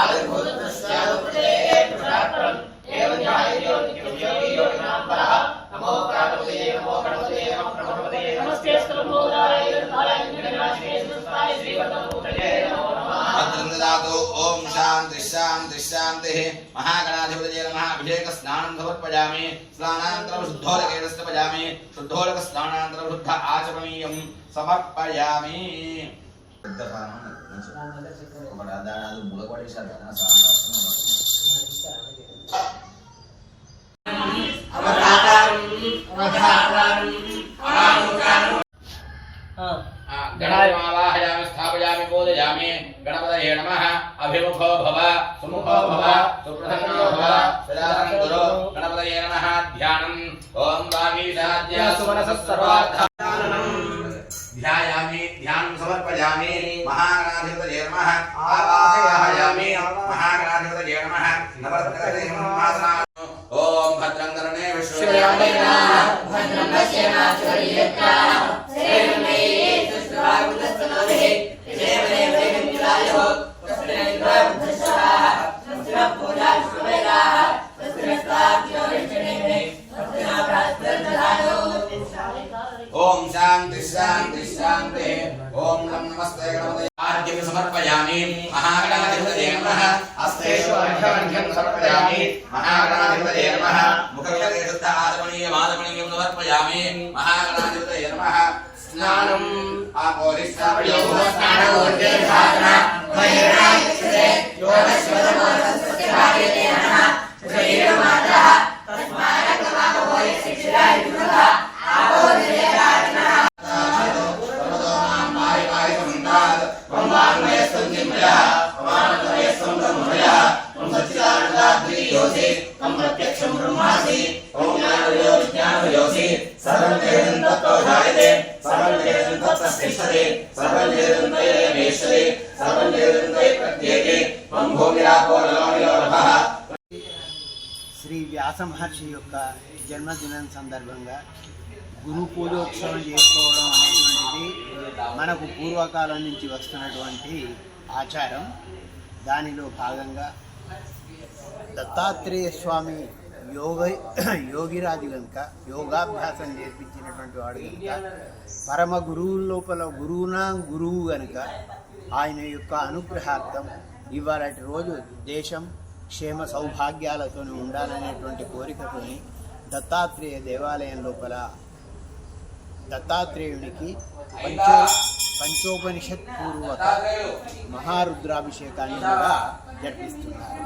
आविर्भूतस्य उपदेशे प्राप्तं एव न्याययोनिकयोगियोगिनां परा धातु ओम शांति शांति शांति। शान्तिः महागणाधिपति जय नमः अभिषेकस्नानं समर्पयामि। स्नानानन्तरं शुद्धोदकेन समर्पयामि शुद्धोदकस्नानानन्तरं शुद्ध आचमनीयं समर्पयामि ಅದು ಮುಳಗಡೆ ಸಾಧನ पूजयामि पूजयामि गणपतये नमः। अभिमुखो भव सुमुखो भव सुप्रसन्नो भव। सदानं गुरु गणपतये नमः। ध्यानम्। ॐ वागीशाद्या सुमनसः सर्वार्थानम् ध्यायामि ध्यानं समर्पयामि। महागणाधिपतये नमः। आवाहयामि। महागणाधिपतये नमः। नवरत्नकरे ब्रह्मासना ॐ भद्रं करणे विश्वयामि भद्रं पश्येमाचुर्येत्रा శాంతి శాంతి. ఓం నం నమస్తే గణపతే ఆర్ఘ్యం సమర్పయామి. మహాగణాధిపతయే నమః. హస్తేషు అర్ఘ్యమర్ఘ్యం సమర్పయామి. మహాగణాధిపతయే నమః. ముఖవిలకే శుద్ధ ఆదమనీయం ఆదమనీయం సమర్పయామి. మహాగణాధిపతయే నమః. స్నానం. ఆపోరిస్తాపయో స్నానం. ధారణ సచ్చిదానందాద్రియోసి త్వం ప్రత్యక్షం బ్రహ్మాసి ఓం జ్ఞానయోగ విజ్ఞానయోసి సర్వం జగన్ తత్తో జాయతే సర్వం జగన్ శ్రీ వ్యాస మహర్షి యొక్క జన్మదినం సందర్భంగా గురు పూజోత్సవం చేసుకోవడం అనేటువంటిది మనకు పూర్వకాలం నుంచి వస్తున్నటువంటి ఆచారం. దానిలో భాగంగా దత్తాత్రేయ స్వామి యోగ యోగిరాజు కనుక యోగాభ్యాసం చేపించినటువంటి వాడు కనుక పరమ గురువు లోపల గురువునా గురువు కనుక ఆయన యొక్క అనుగ్రహార్థం ఇవాళటి రోజు దేశం క్షేమ సౌభాగ్యాలతో ఉండాలనేటువంటి కోరికతోని దత్తాత్రేయ దేవాలయం లోపల దత్తాత్రేయునికి పంచో పంచోపనిషత్ పూర్వక మహారుద్రాభిషేకాన్ని కూడా జరిపిస్తున్నారు.